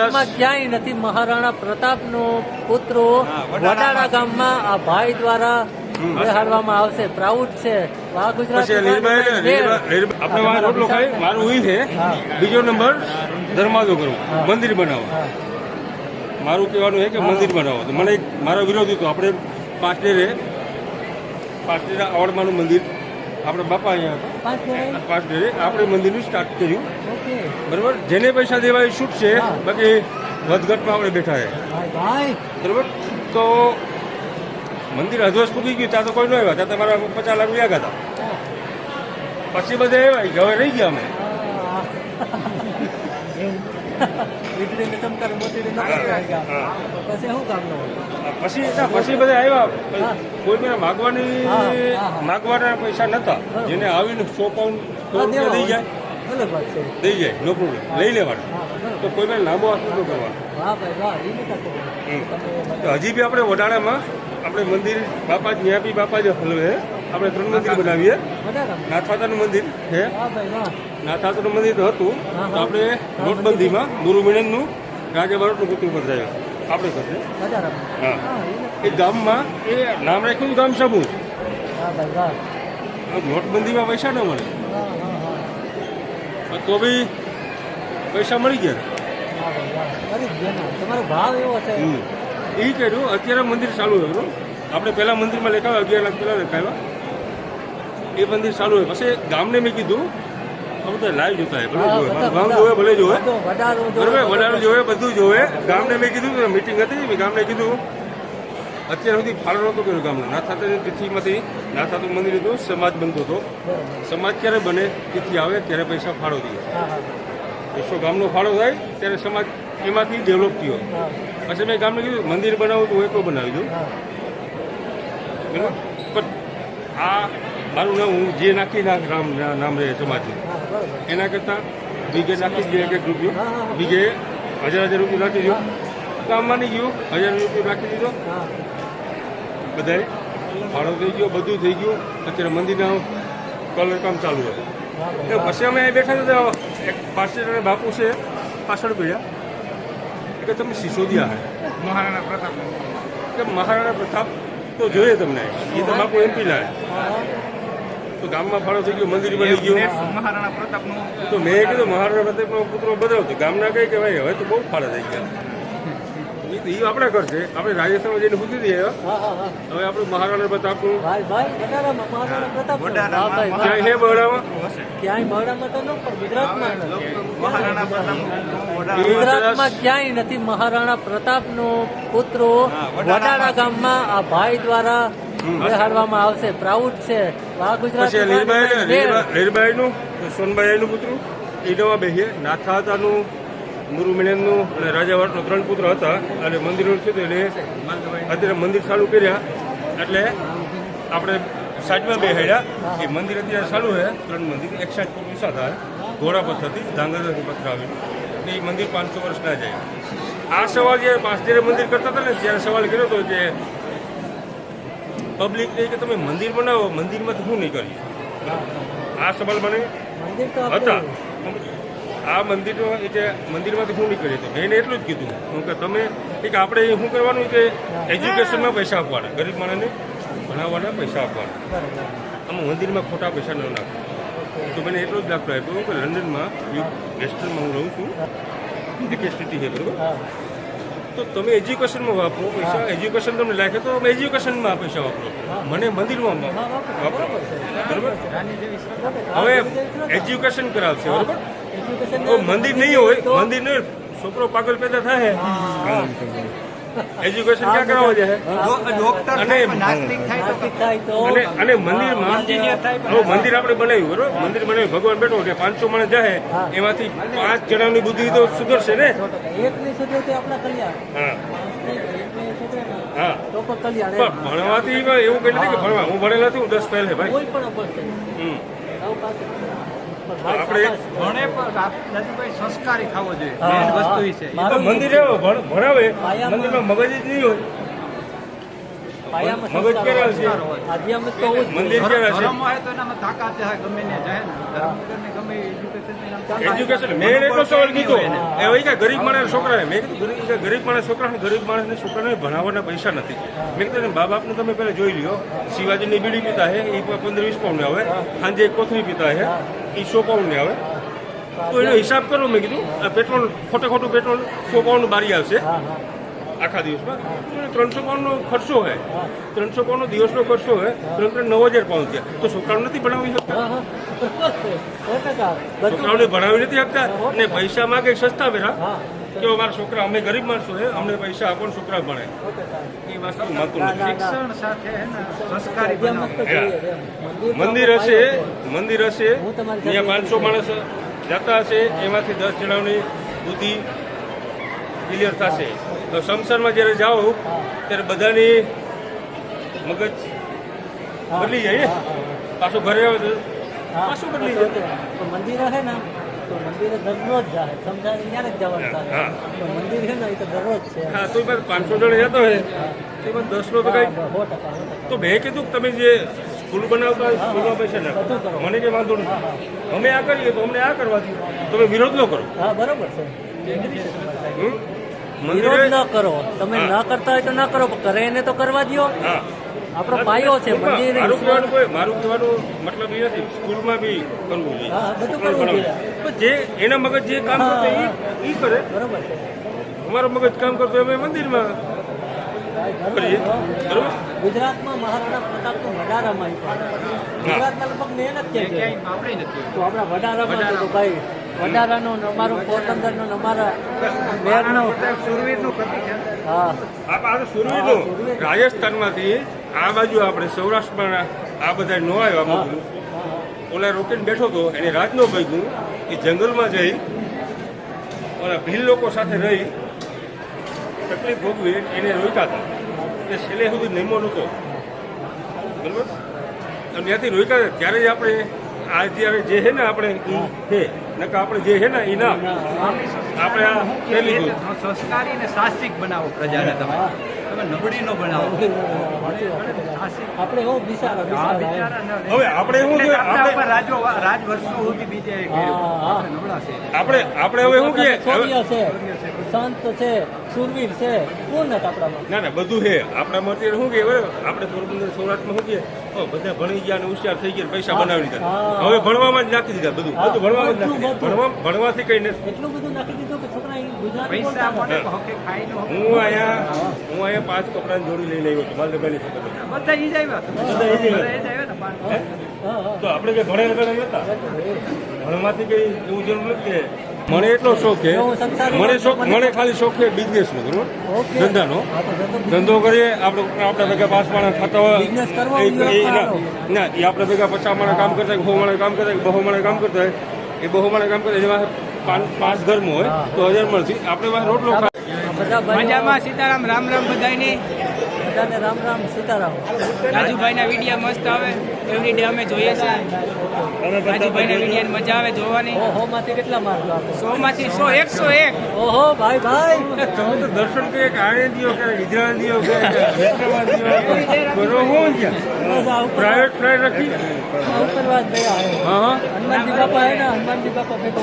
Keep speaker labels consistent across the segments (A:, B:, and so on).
A: ગુજરાતમાં ક્યાંય નથી. મહારાણા પ્રતાપનો પુત્રો વડાળા ગામમાં. આ ભાઈ દ્વારા બેહાડવામાં આવશે. પ્રાઉડ છે.
B: આપણે રોટલો ખાઈ મારું ઈ છે. બીજો નંબર ધર્માદો કરવો મંદિર બનાવો. મારું કહેવાનું છે કે મંદિર બનાવો. તો મને મારો વિરોધ હતો આપણે પાટનેરે પાટનેરા આવડમાનું મંદિર. આપણે બાપા અહીંયા હતા. પાંચ ડેરે આપણે મંદિરનું સ્ટાર્ટ કર્યું. બરોબર? જેને પૈસા દેવા એ છૂટ છે બાકી વધઘટમાં આપણે બેઠા છે. બરાબર? તો મંદિર અધવસ પૂકી ગયું ત્યાં તો કોઈ ન આવ્યા. ત્યાં તમારા પચાસ લાખ રૂપિયા હતા. પછી બધા આવ્યા. હવે રહી ગયા અમે.
A: વીજળીને ચમકારે મોતીને. પછી શું કામ
B: પછી પછી બધા આવ્યા. કોઈ મને માગવાની. માગવાના પૈસા નતા. જેને આવીને સો પાઉન્ડ દઈ જાય. દઈ જાય નો પ્રોબ્લેમ લઈ લેવાનું. તો કોઈ મને લાંબો હાથ નતો કરવાનો.
A: ભાઈ
B: હજી બી આપણે વડાણામાં આપણે મંદિર બાપા ત્યાં બી બાપા જ હલવે આપણે ત્રણ મંદિર બનાવીએ.
A: વધારામાં.
B: મંદિર છે.
A: વાહ
B: સંબંધિત મંદિર હતું તો આપણે નોટબંધીમાં ગુરુ મિનનનું રાજા બારોટનું પુત્ર બંધાયું આપણે
A: સાથે.
B: હા.
A: હા એ
B: ગામમાં એ નામ રાખ્યું ગામ સાબુ. નોટબંધીમાં પૈસા ન મળે. તો બી પૈસા મળી ગયા.
A: તમારો ભાવ એવો છે.
B: એ કર્યું અત્યારે મંદિર ચાલુ હતું આપણે પહેલા મંદિરમાં લેખાવ્યા અગિયાર લાખ પહેલા લેખાવ્યા એ મંદિર ચાલુ હોય પછી ગામને મેં કીધું બધા લાઈવ જોતા ભલે જોવે. ભલે જોવે. બરોબર
A: બધો
B: જોવે બધું જોવે. ગામને મેં કીધું મિટિંગ હતી મેં ગામને કીધું. અત્યાર સુધી ફાળો નહોતો કર્યો ગામનો. ના થતા તિથિમાંથી નાથાતું મંદિર હતું સમાજ બનતો હતો. સમાજ ક્યારે બને તિથિ આવે ત્યારે પૈસા ફાળો દઈએ
A: હા
B: ગામનો ફાળો થાય ત્યારે સમાજ એમાંથી ડેવલપ થયો. પછી મેં ગામને કીધું મંદિર બનાવું તો હું એકલો બનાવી દઉં. બરાબર? પણ આ મારું નામ હું જે નાખી નાખ રામ નામ રહે સમાજનું. એના કરતાં વીઘે નાખી દઈએ એક એક રૂપિયો
A: હા.
B: હજાર હજાર રૂપિયો નાખી દો. કામમાંની ગયું. હજાર રૂપિયો નાખી દીધો. બધાએ ફાળો થઈ ગયો બધું થઈ ગયું. અત્યારે મંદિરના કલર કામ ચાલુ
A: હતું એટલે
B: એ પછી અમે અહીં બેઠા હતા એક પાછળ બાપુ છે પાછળ પડ્યા. એટલે તમે સિસોદિયા હે.
C: મહારાણા પ્રતાપ
B: કે મહારાણા પ્રતાપ તો જોઈએ તમને. એ તો બાપુ એમપી લાય. તો ગામમાં ફાળો થઈ ગયો મંદિર બની ગયું.
C: મહારાણા પ્રતાપનું
B: તો મેં કીધું મહારાણા પ્રતાપનો પુત્રો બધાવ ગામના કઈ કે ભાઈ હવે તો બહુ ફાળા થઈ ગયા. એ આપણે કરશે. આપણે રાજસ્થાનમાં જઈને પૂછી દઈએ હવે
A: હા હા હા.
B: હવે આપણું મહારાણા પ્રતાપનું. ક્યાંય હે બરાબર
A: ક્યાંય મહારાણામાં તો ન પણ ગુજરાતમાં નથી.
C: મહારાણા
A: ગુજરાતમાં ક્યાંય નથી મહારાણા પ્રતાપનો પુત્રો. વડાળા ગામમાં આ ભાઈ દ્વારા બેહાડવામાં આવશે. પ્રાઉડ છે. આ ગુજરાત
B: લીલબાઈનું સોનબાઈનું પુત્ર ઈનોવા બેહીએ. નાથાતાનું ગુરુ મિનનનું અને રાજા વાટનો ત્રણ પુત્ર હતા. અને મંદિરો છે તો એને? અત્યારે મંદિર ચાલુ કર્યા. એટલે આપણે સાઈડમાં બેહાડ્યા. એ મંદિર અત્યારે ચાલુ છે. ત્રણ મંદિર એક સાઈડ પર વિસા થાય. ઘોડા પથ્થરથી ધાંગરથી પથ્થર આવીને એટલે એ મંદિર પાંચસો વર્ષ ના જાય. આ સવાલ જ્યારે પાંચ મંદિર કરતા હતા ને ત્યારે સવાલ કર્યો હતો કે પબ્લિક કે તમે મંદિર બનાવો મંદિરમાં શું નહીં કરી આ સવાલ મને હતા. આ મંદિરમાં એટલે મંદિરમાંથી શું નહીં કરી તો મેં એટલું જ કીધું. હું કે તમે એક આપણે શું કરવાનું કે એજ્યુકેશનમાં પૈસા આપવાના ગરીબ માણસને ભણાવવાના પૈસા આપવાના. આમાં મંદિરમાં ખોટા પૈસા ન નાખો. તો મને એટલો જ દાખલો આપ્યો કે લંડનમાં વેસ્ટર્નમાં હું રહું છું. સ્થિતિ છે બરાબર? તો તમે એજ્યુકેશનમાં વાપરો પૈસા એજ્યુકેશન તમને લાગે તો તમે એજ્યુકેશનમાં પૈસા વાપરો. મને મંદિરમાં
A: વાપરો. બરાબર
B: હવે એજ્યુકેશન કરાવશે બરાબર? તો મંદિર નહીં હોય મંદિર નહીં છોકરો પાગલ પેદા થાય. એજ્યુકેશન ક્યાં કરાવવા જાય?
C: ડોક્ટર
B: અને
C: થાય તો
B: અને હવે મંદિર આપણે બનાવ્યું બરોબર? મંદિર બનાવ્યું ભગવાન બેઠો કે પાંચસો માણસ જાય એમાંથી પાંચ જણાની બુદ્ધિ તો સુધરશે ને? હા. ભણવાથી એવું કઈ નથી કે ભણવા. હું ભણેલો નથી હું દસ પહેલે ભાઈ આપણે-
C: નથુભાઈ સંસ્કારી થવો જોઈએ. વસ્તુ છે.
B: મંદિર ભણાવે. મંદિરમાં મગજ જ નહીં હોય. મગજ ક્યારે. મંદિર ક્યારે
C: ને. ને એજ્યુકેશન.
B: મેં એટલો સવાલ કીધો. એ હોય કે ગરીબ માણસ છોકરા મેં કીધું ગરીબ કે ગરીબ માણસ છોકરાને ગરીબ માણસને છોકરાને ભણાવવાના પૈસા નથી. મેં કીધું મા બાપનું તમે પેલા જોઈ લ્યો. શિવાજીની બીડી પીતા હે એ પંદર વીસ પાઉન્ડ આવે. સાંજે એક કોથળી પીતા હે. એ ને આવે. તો એનો હિસાબ કરો મેં કીધું. આ પેટ્રોલ ખોટે ખોટું પેટ્રોલ સો પાઉન્ડ બારી આવશે. આખા દિવસમાં. ત્રણસો પાઉન્ડનો ખર્ચો હોય. ત્રણસો પાઉન્ડનો દિવસનો ખર્ચો હોય. ત્રણ ત્રણ નવ હજાર પાઉન્ડ થયા. તો છોકરાઓ નથી ભણાવી શકતા? છોકરાઓને ભણાવી નથી શકતા? ને પૈસા માગે સસ્તા
A: હા,
B: કે અમારા છોકરા અમે ગરીબ માણસો છે અમને પૈસા આપો ને છોકરા ભણે. એ વસ્તુ માનતું નથી.
A: મંદિર
B: હશે મંદિર હશે અહીંયા પાંચસો માણસ જતા હશે એમાંથી દસ જણાની બુદ્ધિ ક્લિયર થશે. તો સંસારમાં જ્યારે જાઓ ત્યારે બધાની મગજ બદલી જાય. પાછું ઘરે આવે પાછું બદલી જાય.
A: મંદિર હશે ને તો મંદિરે દરરોજ જાય. સમજાય ત્યારે જ જવાનું થાય. મંદિર છે ને એ તો દરરોજ છે.
B: હા તો પાંચસો જણ જતો હોય. તો દસ કઈ
A: સો ટકા
B: તો મેં કીધું કે તમે જે સ્કૂલ બનાવતા સ્કૂલમાં પૈસા નાખો. મને કઈ વાંધો નથી. અમે આ કરીએ તો અમને આ કરવા દો. તમે વિરોધ ન કરો.
A: હા બરોબર છે? વિરોધ ન કરો. તમે ન કરતા હોય તો ન કરો કરે એને તો કરવા દ્યો.
B: હા.
A: આપણો પાયો છે મંદિર
B: મારું કહેવાનું કોઈ મારું કહેવાનું મતલબ એ નથી સ્કૂલમાં બી કરવું જોઈએ. જે એના મગજ જે કામ
A: કરે
B: એ કરે.
A: બરોબર છે.
B: અમારું મગજ કામ કરતો અમે મંદિરમાં
A: ગુજરાતમાં મહારાણા પ્રતાપનું વડારામાં. ગુજરાતના લગભગ મહેનત
C: એ
A: છે
C: ક્યાંય નથી
A: તો આપણા વડારામાં તો ભાઈ વધારાનો અમારો પોરબંદરનું ને અમારા મેયરનું
C: સુરવીરનું પ્રતિક છે.
A: હા.
B: આ સુરવીરનું રાજસ્થાનમાંથી આ બાજુ આપણે સૌરાષ્ટ્રમાં આ બધા ન આવ્યા અમુક ઓલા રોકીને બેઠો હતો એને રાત ન ભાગ્યું એ જંગલમાં જઈ ઓલા ભીલ લોકો સાથે રહી તકલીફ ભોગવી એને રોક્યા હતા. એ છેલ્લે સુધી નિમો નહોતો. બરોબર? અને ત્યાંથી રોક્યા હતા. ત્યારે જ આપણે આ જ્યારે જે છે ને આપણે છે નકર આપણે જે છે ને એ ના. આપણે આ.
C: સંસ્કારી ને સાહસિક બનાવો પ્રજાને તમે. તમે નબળી નો બનાવો.
A: આપણે હું બિચારા
C: હા,
A: બિચારા
C: બિચારા ન-
B: હવે આપણે શું
C: એટલે
B: જોઈએ?
C: આપણા
B: આપણે-
C: રાજો રાજ વર્ષો સુધી બીજે કર્યું.
A: હા, હા.
C: આપણે
B: આપણે આપણે હવે શું કહીએ?
A: છે સંત છે સુરવીર છે. કોણ આપણામાં?
B: ના ના બધું છે. આપણા માટે શું બરાબર. આપણે પોરબંદર સૌરાષ્ટ્રમાં શું ઓ, બધા ભણી ગયા અને હોશિયાર થઈ ગયા પૈસા બનાવી દીધા. હવે ભણવામાં જ નાખી દીધા બધું. બધું ભણવામાં જ નાખી ભણવા ભણવાથી કઈ નથી.
A: એટલું બધું નાખી દીધું કે છોકરા અહીં ગુજરાતી
C: પૈસા મને
A: નથી.
C: ખાઈ લો
B: હું અહીંયા હું અહીંયા પાંચ કપડાની જોડી લઈ લઈ.
C: બધા ઈ
B: બધા ઈ
C: ને.
B: તો આપણે નતા ભણવાથી કઈ એવું જરૂર નથી કે મને એટલો શોખ છે મને શોખ
A: મને-
B: ખાલી શોખ છે બિઝનેસનો બરોબર
A: ઓકે.
B: ધંધાનો
A: ધંધો
B: કરીએ આપણે આપણા ભેગા પાંચ માણસ ખાતા હોય
A: બિઝનેસ
B: ના એ આપણે ભેગા પચાસ માણસ કામ કરતા હોય બહુ માણસ કામ કરતા હોય બહુ માણસ કામ કરતા હોય એ બહુ માણસ કામ કરતા એમાં પાંચ પાંચ ધર્મ હોય તો હજાર મળશે. આપણે પાસે રોટલો
D: મજામાં સીતારામ રામ રામ બધાને
A: બધાને રામ રામ સીતારામ.
D: રાજુભાઈના વિડીયા મસ્ત આવે. એવરી ડે અમે જોઈએ છે રાજુભાઈના વિડીયા મજા આવે જોવાની.
A: ઓહો માંથી કેટલા માર્ક આપો
D: સો માંથી સો એકસો એક.
A: ઓહો ભાઈ ભાઈ.
B: તમે તો દર્શન કે આણે દિયો કે હિજરા દિયો કે હૈદરાબાદ દિયો કરો હું પ્રાઇવેટ ફ્લાઇટ રાખી
A: આ ગયા હા
B: હા.
A: હનુમાનજી બાપા હે ને હનુમાનજી બાપા ભેગો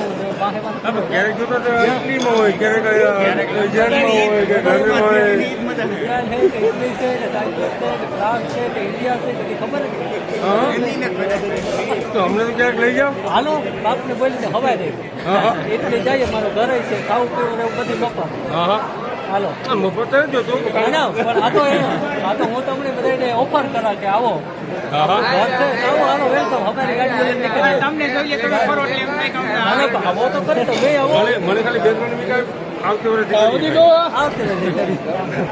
B: ક્યારેક જોતા તો ઇટલીમાં હોય ક્યારેક ઇઝરાયલમાં હોય કે ઘરમાં હોય.
A: છે કે ઇટલી છે કે કે ઇન્ડિયા છે કે ખબર નહીં.
B: તો અમને તો ક્યાંક લઈ જાઓ.
A: હાલો બાપને બોલીને હવાય દે. એટલે જઈએ મારો ઘર છે ખાવું પીવું એવું બધું મફત
B: હા હા.
A: હાલો.
B: આ મફત જ જો તું?
A: ના ના પણ આ તો એ આ તો હું તમને બધાને ઓફર કરા કે આવો. તો તો તો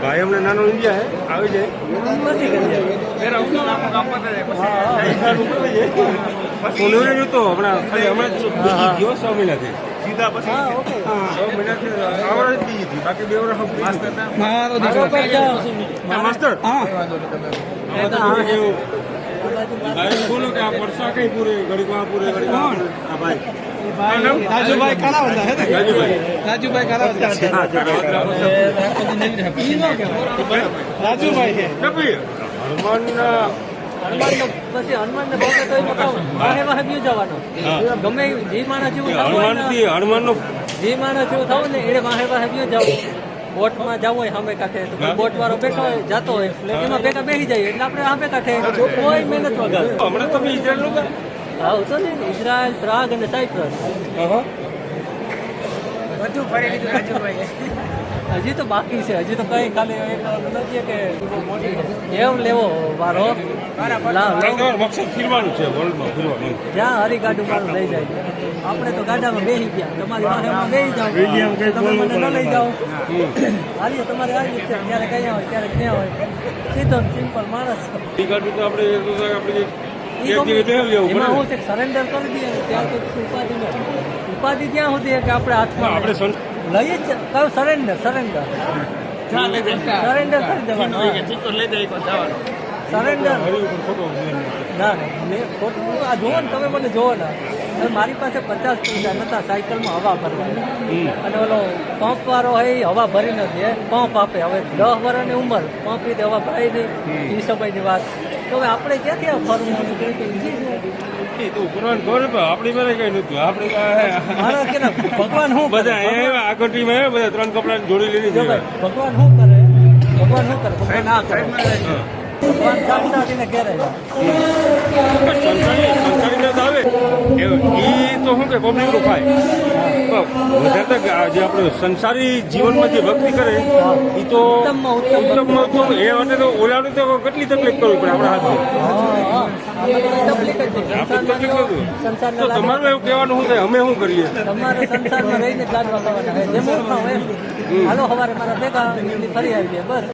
B: ભાઈ અમને નાનો ઇન્ડિયા આવી જાય.
C: તો
B: સોનેરે જોતો હમણાં ખાલી હમણાં ગયો છ મહિનાથી બાકી બે વર્ષ બોલો કે આ વર્ષા કઈ પૂરે? ઘડીકમાં પૂરે ઘડીકમાં આ ભાઈ.
D: રાજુભાઈ કરાવતા હે
B: રાજુભાઈ
D: રાજુભાઈ. કરાવતા. રાજુભાઈ હે
B: કપી હનુમાનના
A: હનુમાન પછી હનુમાન ને તો વાહે વાહે બીજું જવાનું. ગમે જે માણસ જેવું
B: હનુમાનથી હનુમાનનો
A: જે માણસ જેવું થવું ને એને વાહે વાહે બીજું જવું. બોટમાં જવું હોય સામે કાંઠે. તો બોટ વાળો બેઠો હોય જાતો હોય એટલે એમાં ભેગા બેસી જાય. એટલે આપણે સામે કાંઠે કોઈ મહેનત વગર.
B: હમણાં તમે ઇઝરાયલનું કાં?
A: હા તો ને ઇઝરાયલ પ્રાગ અને સાયપ્રસ.
D: બધું ફરી લીધું રાજુભાઈ
A: હજી તો બાકી છે હજી તો કઈ ખાલી એક નથી કે એમ લેવો
B: મારો મકસદ ફીરવાનું છે વર્લ્ડમાં ફીરવાનું.
A: જ્યાં હરી ગાડું મારું લઈ જાય. આપણે તો ગાડામાં બેસી ગયા. તમારી બેસી જાઓ. તમે મને ન લઈ જાઓ. હારીએ તમારે આવી રીતે અહીંયા હોય ત્યારે ક્યાં હોય. સીધો સિમ્પલ માણસ.
B: ગાડી તો આપણે આપણે
A: એમાં હું સરેન્ડર કરી દઈએ ત્યાં તો ઉપાધિ ઉપાધિ ત્યાં સુધી કે આપણે હાથમાં
B: આપણે
A: લઈએ. જ સરેન્ડર સરેન્ડર સરેન્ડર કરી દેવાનું સરેન્ડર. ના ના ખોટું આ જુઓ ને તમે મને જુઓ ને. હવે મારી પાસે પચાસ પૈસા નતા સાયકલમાં હવા ભરવાની. અને ઓલો પંપ વાળો હોય એ હવા ભરી નથી પંપ આપે. હવે દસ વર્ષની ઉંમર. પંપ રીતે હવા ભરાઈ નહીં. એ સમયની વાત. હવે આપણે ક્યાંથી આ ફરવું અને કેવી રીતે easy છે.
B: ઈ તો ખબર પણ આપણી મારે કઈ નતું આપણે કાંઈ-
A: ભગવાન શું કરે?
B: બધા આ બધા ત્રણ કપડા જોડી લીધી
A: જો
B: છે.
A: ભગવાન શું કરે? ભગવાન શું કરે? ભગવાન ના કરે. છે.
B: તો શું કે પબ્લિકનું વધારે જે આપણે સંસારી જીવનમાં જે ભક્તિ કરે એ તો
A: ઉત્તમ
B: ઉત્તમ એ માટે તો ઓલાને તો કેટલી તકલીફ કરવી પડે આપણા હાથે
A: હા, હા. આ બધી તકલીફ જ છે.
B: આપણે તકલીફ
A: સંસારમાં
B: નતું.
A: સંસારના
B: તો તમારું એવું કહેવાનું શું થાય અમે શું કરીએ
A: છે.